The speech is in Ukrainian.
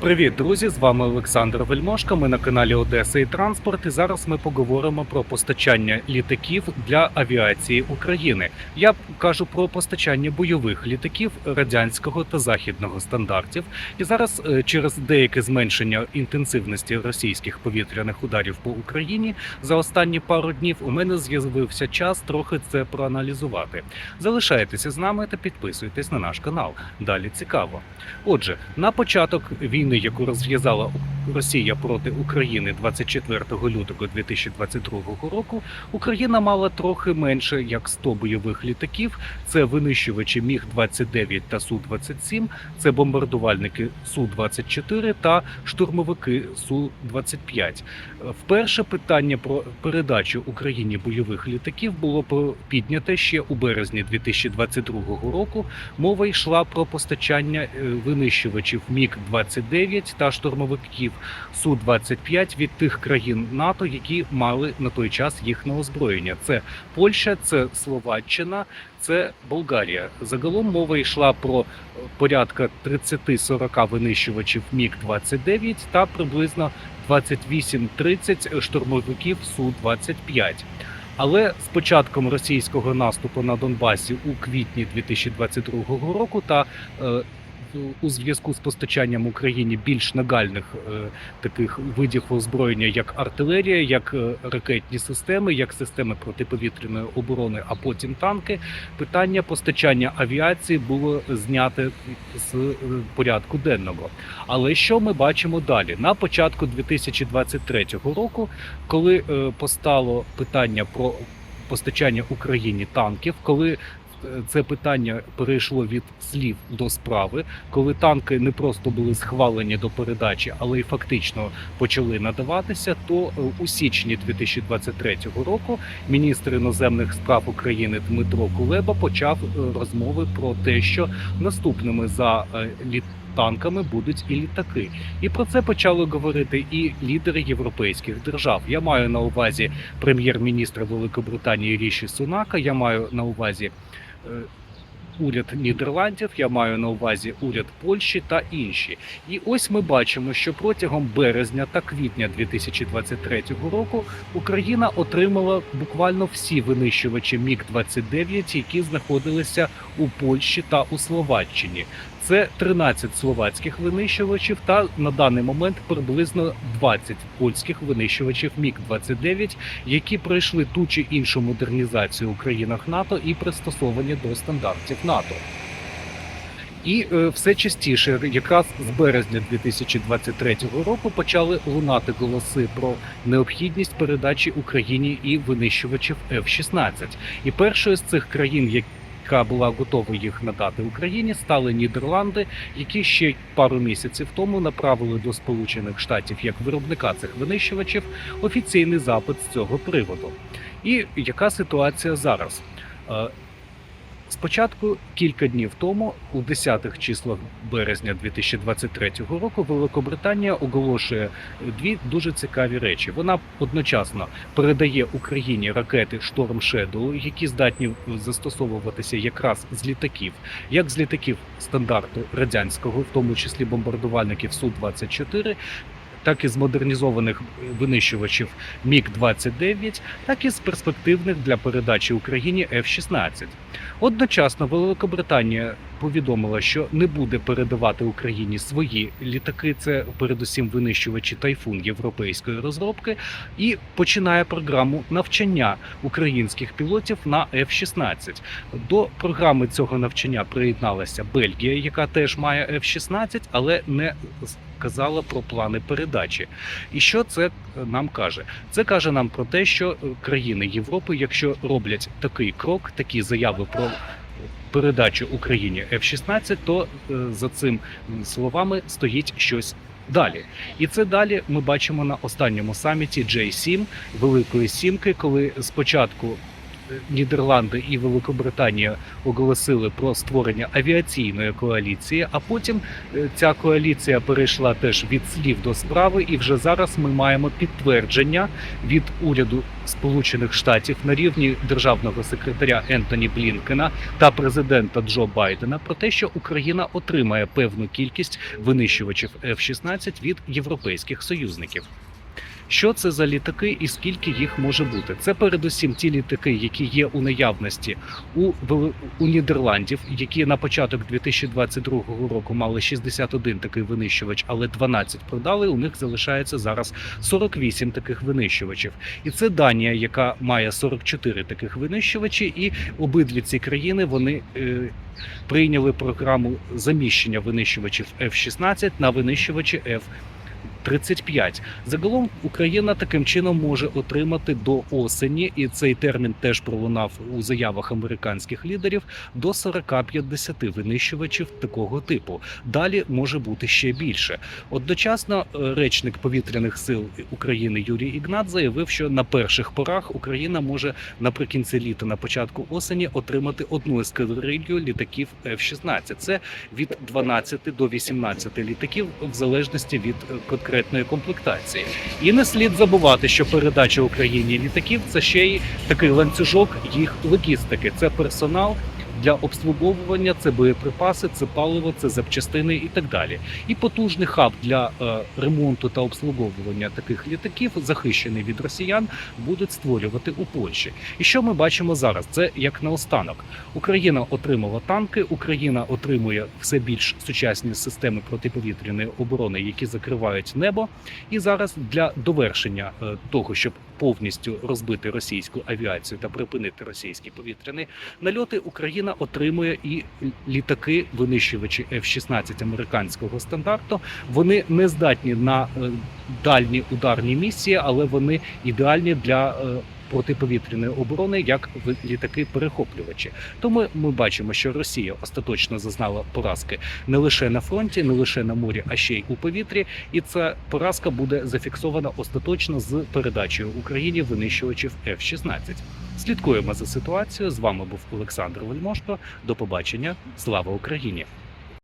Привіт, друзі! З вами Олександр Вельмошка. Ми на каналі Одеса і Транспорт. І зараз ми поговоримо про постачання літаків для авіації України. Я кажу про постачання бойових літаків радянського та західного стандартів. І зараз, е, через деяке зменшення інтенсивності російських повітряних ударів по Україні за останні пару днів, у мене з'явився час трохи це проаналізувати. Залишайтеся з нами та підписуйтесь на наш канал. Далі цікаво. Отже, на початок війни, яку розв'язала Росія проти України 24 лютого 2022 року, Україна мала трохи менше як 100 бойових літаків. Це винищувачі Міг 29 та Су 27 це бомбардувальники Су 24 та штурмовики Су 25 Вперше питання про передачу Україні бойових літаків було підняте ще у березні 2022 року. Мова йшла про постачання е, винищувачів Міг 29 та штурмовиків Су 25 від тих країн НАТО, які мали на той час їх на озброєння. Це Польща, це Словаччина, це Болгарія. Загалом мова йшла про е, порядка 30-40 винищувачів Міг 29 та приблизно 28-30 штурмовиків Су 25 але з початком російського наступу на Донбасі у квітні 2022 року та е, у зв'язку з постачанням Україні більш нагальних е, таких видів озброєння, як артилерія, як е, ракетні системи, як системи протиповітряної оборони, а потім танки, питання постачання авіації було зняте з е, порядку денного. Але що ми бачимо далі? На початку 2023 року, коли постало питання про постачання Україні танків, коли це питання перейшло від слів до справи, коли танки не просто були схвалені до передачі, але й фактично почали надаватися. То е, у січні 2023 року міністр іноземних справ України Дмитро Кулеба почав е, розмови про те, що наступними за е, літ. Танками будуть і літаки, і про це почали говорити і лідери європейських держав. Я маю на увазі прем'єр-міністра Великобританії Ріші Сунака. Я маю на увазі е, уряд Нідерландів. Я маю на увазі уряд Польщі та інші. І ось ми бачимо, що протягом березня та квітня 2023 року Україна отримала буквально всі винищувачі Міг 29 які знаходилися у Польщі та у Словаччині. Це 13 словацьких винищувачів та на даний момент приблизно 20 польських винищувачів Міг 29 які пройшли ту чи іншу модернізацію у країнах НАТО і пристосовані до стандартів НАТО. І е, все частіше, якраз з березня 2023 року, почали лунати голоси про необхідність передачі Україні і винищувачів F-16. І першою з цих країн, яка була готова їх надати Україні, стали Нідерланди, які ще пару місяців тому направили до Сполучених Штатів як виробника цих винищувачів офіційний запит з цього приводу. І яка ситуація зараз? Спочатку кілька днів тому, у 10-х числах березня 2023 року, Великобританія оголошує дві дуже цікаві речі. Вона одночасно передає Україні ракети Storm Shadow, які здатні застосовуватися якраз з літаків, як з літаків стандарту радянського, в тому числі бомбардувальників Су 24 так і з модернізованих винищувачів Міг-29, так і з перспективних для передачі Україні F-16. Одночасно Великобританія повідомила, що не буде передавати Україні свої літаки. Це передусім винищувачі тайфун європейської розробки, і починає програму навчання українських пілотів на F-16. До програми цього навчання приєдналася Бельгія, яка теж має F-16, але не сказала про плани передачі. І що це е, нам каже? Це каже нам про те, що е, країни Європи, якщо роблять такий крок, такі заяви про передачу Україні F-16, то е, за цим словами стоїть щось. Далі, і це далі ми бачимо на останньому саміті J7 Великої Сімки, коли спочатку Нідерланди і Великобританія оголосили про створення авіаційної коаліції. А потім е, ця коаліція перейшла теж від слів до справи, і вже зараз ми маємо підтвердження від уряду Сполучених Штатів на рівні державного секретаря Ентоні Блінкена та президента Джо Байдена про те, що Україна отримає певну кількість винищувачів F-16 від європейських союзників. Що це за літаки і скільки їх може бути? Це передусім ті літаки, які є у наявності у, у Нідерландів, які на початок 2022 року мали 61 такий винищувач, але 12 продали. У них залишається зараз 48 таких винищувачів. І це Данія, яка має 44 таких винищувачі, і обидві ці країни вони. Е, Прийняли програму заміщення винищувачів F-16 на винищувачі F 35. Загалом Україна таким чином може отримати до осені, і цей термін теж пролунав у заявах американських лідерів до 40-50 винищувачів такого типу. Далі може бути ще більше. Одночасно е, речник повітряних сил України Юрій Ігнат заявив, що на перших порах Україна може наприкінці літа, на початку осені, отримати одну ескадрилью літаків F-16. Це від 12 до 18 літаків, в залежності від е, конкретної комплектації. І не слід забувати, що передача Україні літаків це ще й такий ланцюжок їх логістики. Це персонал. Для обслуговування це боєприпаси, це паливо, це запчастини і так далі. І потужний хаб для е, ремонту та обслуговування таких літаків, захищений від росіян, будуть створювати у Польщі. І що ми бачимо зараз? Це як наостанок. Україна отримала танки, Україна отримує все більш сучасні системи протиповітряної оборони, які закривають небо. І зараз для довершення е, того, щоб повністю розбити російську авіацію та припинити російські повітряні нальоти, Україна отримує і літаки, винищувачі F-16 американського стандарту. Вони не здатні на е, дальні ударні місії, але вони ідеальні для е, протиповітряної оборони як літаки-перехоплювачі. Тому ми бачимо, що Росія остаточно зазнала поразки не лише на фронті, не лише на морі, а ще й у повітрі. І ця поразка буде зафіксована остаточно з передачею Україні винищувачів F-16. Слідкуємо за ситуацією. З вами був Олександр Вельмошко. До побачення. Слава Україні!